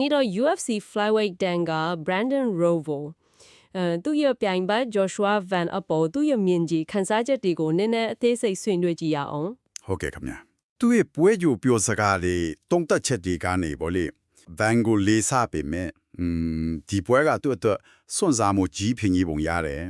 ပြီးတော့ UFC flyweight တန်က Brandon Rovo အဲသူရဲ့ပြိုင်ဘက် Joshua Van Apple သူရဲ့မြင်ကြီးခန်းစားချက်တွေကိုနည်းနည်းအသေးစိတ်ဆွေးနွေးကြည့်ရအောင်ဟုတ်ကဲ့ခင်ဗျာသူ့ရဲ့ပွဲကြိုပြောစကားလေးတုံးတက်ချက်တွေကနေပေါ့လေဗန်ကိုလေးစားပေမဲ့อืมဒီပွဲကသူ့အတွက်စွန့်စားမှုကြီးဖြစ်ကြီးပုံရတယ်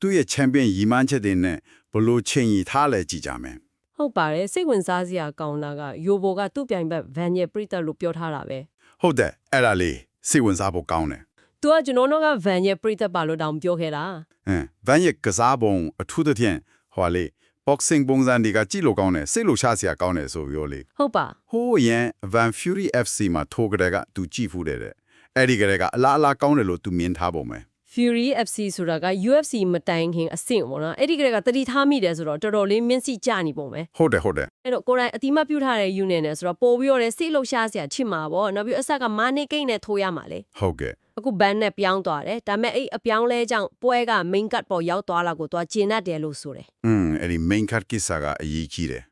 သူ့ရဲ့ချန်ပီယံရီမန်းချက်တွေနဲ့ဘလို့ချိန်ရီထားလဲကြည့်ကြမယ်ဟုတ်ပါတယ်စိတ်ဝင်စားစရာကောင်းတာက Yobo ကသူ့ပြိုင်ဘက် Van ရဲ့ပြိသက်လို့ပြောထားတာပဲ ဟုတ်တယ်အဲ့ဒါလေးစိတ်ဝင်စားဖို့ကောင်းတယ်သူကကျွန်တော်တို့က Van ရဲ့ပြိသက်ပါလို့တောင်ပြောခဲ့တာဟမ်ဗန်ရဲ့ကစားပုံအထူးသဖြင့်ဟိုလေ boxing ပုံစံတွေကကြည့်လို့ကောင်းတယ်စိတ်လို့ရှားစရာကောင်းတယ်ဆိုပြီးတော့လေဟုတ်ပါဟိုးရန် Van Fury FC မှာထိုးကြတဲ့ကသူကြည့်ဖူးတယ်တဲ့အဲ့ဒီကလေးကအလားအလားကောင်းတယ်လို့သူမြင်ထားပုံပဲ Fury FC ဆိုတာက UFC မတိုင်ခင်အဆင့်ပေါ့နော်အဲ့ဒီကလေးကတတိထားမိတယ်ဆိုတော့တော်တော်လေးမြင့်စီကြနေပုံပဲဟုတ်တယ်ဟုတ်တယ်အဲ့တော့ကိုယ်တိုင်အတိမတ်ပြုထားတဲ့ unit နဲ့ဆိုတော့ပို့ပြီးတော့လည်းစိတ်လှုပ်ရှားစရာချစ်မှာပေါ့နောက်ပြီးအဆက်ကမာနေကိတ်နဲ့ထိုးရမှာလေဟုတ်ကဲ့အခုဘန်နဲ့ပြောင်းသွားတယ်ဒါပေမဲ့အဲ့အပြောင်းလဲကြောင့်ပွဲက main cut ပေါ်ရောက်သွားလာကိုသူကကျင်တတ်တယ်လို့ဆိုတယ်อืมအဲ့ဒီ main card ကိစ္စကအရေးကြီးတယ်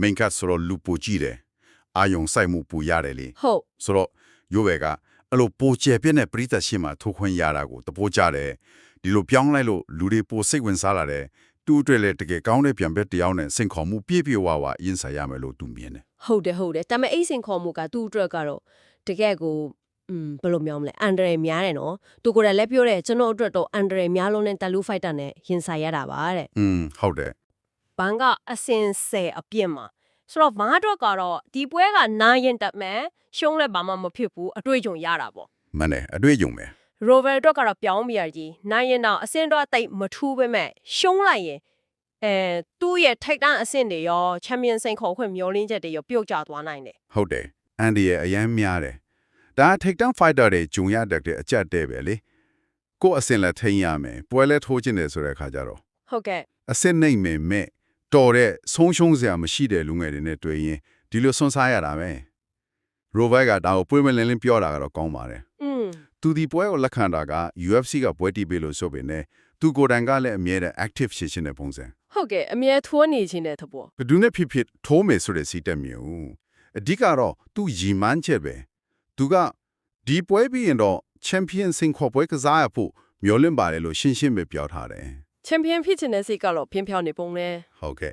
main card ဆိုတော့လူပူကြည့်တယ်အာယုံစိုက်မှုပူရတယ်လေဟုတ်ဆိုတော့ရိုးဘယ်က အဲ့လိုပိုကျယ်ပြည့်တဲ့ပရိသတ်ရှင်းမှာထိုးခွင့်ရတာကိုတပိုးကြတယ်ဒီလိုပြောင်းလိုက်လို့လူတွေပိုစိတ်ဝင်စားလာတယ်တူအတွက်လည်းတကယ်ကောင်းတဲ့ပြန်ဘက်တရားနဲ့စင်ခေါ်မှုပြည့်ပြည့်ဝဝအရင်ဆိုင်ရမယ်လို့သူမြင်တယ် ဟုတ်တယ်ဟုတ်တယ်ဒါပေမဲ့အဲ့စင်ခေါ်မှုကသူ့အတွက်ကတော့တကယ်ကိုอืมဘယ်လိုပြောမလဲအန်ဒရယ်များတယ်နော်သူကိုယ်တိုင်လည်းပြောတယ်ကျွန်တော်အတွက်တော့အန်ဒရယ်များလုံးနဲ့တလူဖိုက်တာနဲ့ရင်ဆိုင်ရတာပါတဲ့ อืมဟုတ်တယ် ဘန်ကအစင်ဆယ်အပြစ်မှာ ဆိုတော့ဘာတော့ကတော့ဒီပွဲကနာရင်တက်မယ်ရှုံးလည်းဘာမှမဖြစ်ဘူးအတွေ့အကြုံရတာပေါ့မနဲ့အတွေ့အကြုံပဲ Rover တော့ကတော့ပြောင်းပြရကြီးနိုင်ရင်တော့အစင်တော့တိတ်မထူးပဲမဲ့ရှုံးလိုက်ရင်အဲသူ့ရဲ့ထိုက်တန်းအဆင့်တွေရောချန်ပီယံစိန်ခေါ်ခွင့်မျောလင်းချက်တွေရောပြုတ်ကျသွားနိုင်တယ်ဟုတ်တယ်အန်ဒီရဲ့အရန်များတယ်ဒါထိတ်တန်းဖိုက်တာတွေဂျုံရတတ်တဲ့အကြက်တဲ့ပဲလေကိုယ့်အစင်လက်ထိန်ရမယ်ပွဲလဲထိုးခြင်းတယ်ဆိုတဲ့အခါကျတော့ဟုတ်ကဲ့အစစ်နှိမ့်မယ်မဲ့ တော်တဲ့ဆုံးရှုံးစရာမရှိတဲ့လူငယ်တွေနဲ့တွေ့ရင်ဒီလိုဆွန်းစားရတာပဲရိုဘိုက်ကဒါကိုပွေးမလင်းလင်းပြောတာကတော့ကောင်းပါတယ်อืมသူဒီပွဲကိုလက်ခံတာက UFC ကပွဲတီးပေးလို့ဆိုပေနဲ့သူကိုယ်တိုင်ကလည်းအမြဲတမ်း active ဖြစ်ရှင်တဲ့ပုံစံဟုတ်ကဲ့အမြဲထိုးနေခြင်းတဲ့သဘောဘယ်သူနဲ့ဖြစ်ဖြစ်ထိုးမယ်ဆိုတဲ့စီတက်မျိုးအဓိကတော့သူရီမန်းချက်ပဲသူကဒီပွဲပြီးရင်တော့ champion စင်ခေါ်ပွဲကစားရဖို့မျှော်လင့်ပါတယ်လို့ရှင်းရှင်းပဲပြောထားတယ် ချန်ပီယံဖြစ်ခြင်းတဲ့စိတ်ကတော့ပြင်းပြောင်းနေပုံလဲဟုတ်ကဲ့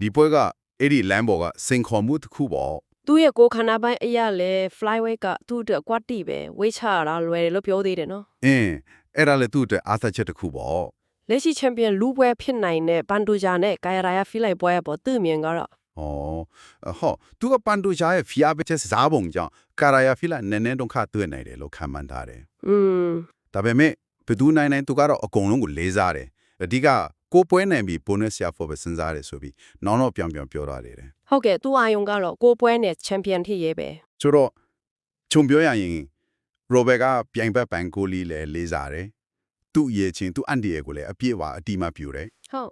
ဒီပွဲကအဲ့ဒီလမ်းပေါ်ကစင်ခေါ်မှုတစ်ခုပေါ့သူ့ရဲ့ကိုယ်ခန္ဓာပိုင်းအရာလဲ flyweight ကသူ့အတွက်ကွက်တီပဲဝေးချရတာလွယ်တယ်လို့ပြောသေးတယ်နော်အင်းအဲ့ဒါလည်းသူ့အတွက်အားသက်ချက်တစ်ခုပေါ့လက်ရှိချန်ပီယံလူပွဲဖြစ်နိုင်တဲ့ဘန်ဒူဂျာနဲ့ကာယရာယာဖီလိုက်ပွဲပေါ်သူ့အမြင်ကတော့ဩဟောသူကပန်တူရှာရဲ့ဖီယာဘချက်စားပုံကြောင့်ကာရာယာဖီလာနည်းနည်းတော့ခတွေ့နိုင်တယ်လို့ခံမှန်းထားတယ်อืมဒါပေမဲ့ဘယ်သူနိုင်နိုင်သူကတော့အကုန်လုံးကိုလေးစားတယ် အဓိကကိုပွဲနိုင်ပြီး bonus ရဖို့ပဲစဉ်းစားတယ်ဆိုပြီးနောက်တော့ပြောင်ပြောင်ပြောထားတယ်တဲ့ဟုတ်ကဲ့သူ့အာယုံကတော့ကိုယ်ပွဲနဲ့ချန်ပီယံဖြစ်ရဲပဲဆိုတော့ခြုံပြောရရင်ရိုဘယ်ကပြိုင်ဘက်ပန်ကိုလီလည်းလေးစားတယ်သူ့အရေးချင်းသူ့အန်ဒီရဲ့ကိုလည်းအပြည့်အဝအတိမပြူတယ်ဟုတ်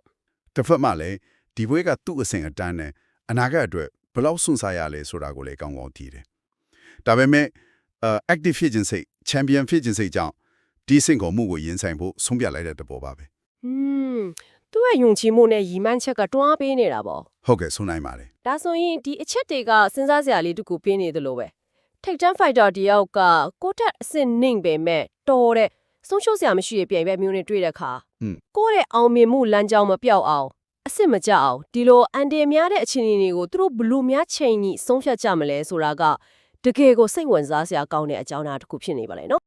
တစ်ဖက်မှာလည်းဒီဘွဲကသူ့အစဉ်အတန်းနဲ့အနာဂတ်အတွက်ဘယ်လောက်စွန့်စားရလဲဆိုတာကိုလည်းကောင်းကောင်းသိတယ်ဒါပေမဲ့အာ active ဖြစ်ခြင်းစိတ် champion ဖြစ်ခြင်းစိတ်ကြောင့်ဒီစင်ကိုမှုကိုရင်ဆိုင်ဖို့ဆုံးဖြတ်လိုက်တဲ့တဘောပါပဲ อืมသူ့ရဲ့ယုံကြည်မှုနဲ့ရည်မှန်းချက်ကတွန်းအားပေးနေတာပေါ့ဟုတ်ကဲ့ဆုံးနိုင်ပါတယ်ဒါဆိုရင်ဒီအချက်တွေကစဉ်းစားစရာလေးတစ်ခုပေးနေသလိုပဲထိတ်တန်းဖိုက်တာတယောက်ကကိုတက်အစ်စ်နှင့်ပေမဲ့တော်တဲ့ဆုံးရှုံးစရာမရှိရပြိုင်ပွဲမျိုးနဲ့တွေ့တဲ့အခါကိုယ့်ရဲ့အောင်မြင်မှုလမ်းကြောင်းမပြောက်အောင်အစ်စ်မကြအောင်ဒီလိုအန်တရများတဲ့အခြေအနေတွေကိုသူတို့ဘလို့များချိန်ညှိဆုံးဖြတ်ကြမလဲဆိုတာကတကယ်ကိုစိတ်ဝင်စားစရာကောင်းတဲ့အကြောင်းအရာတစ်ခုဖြစ်နေပါလေနော်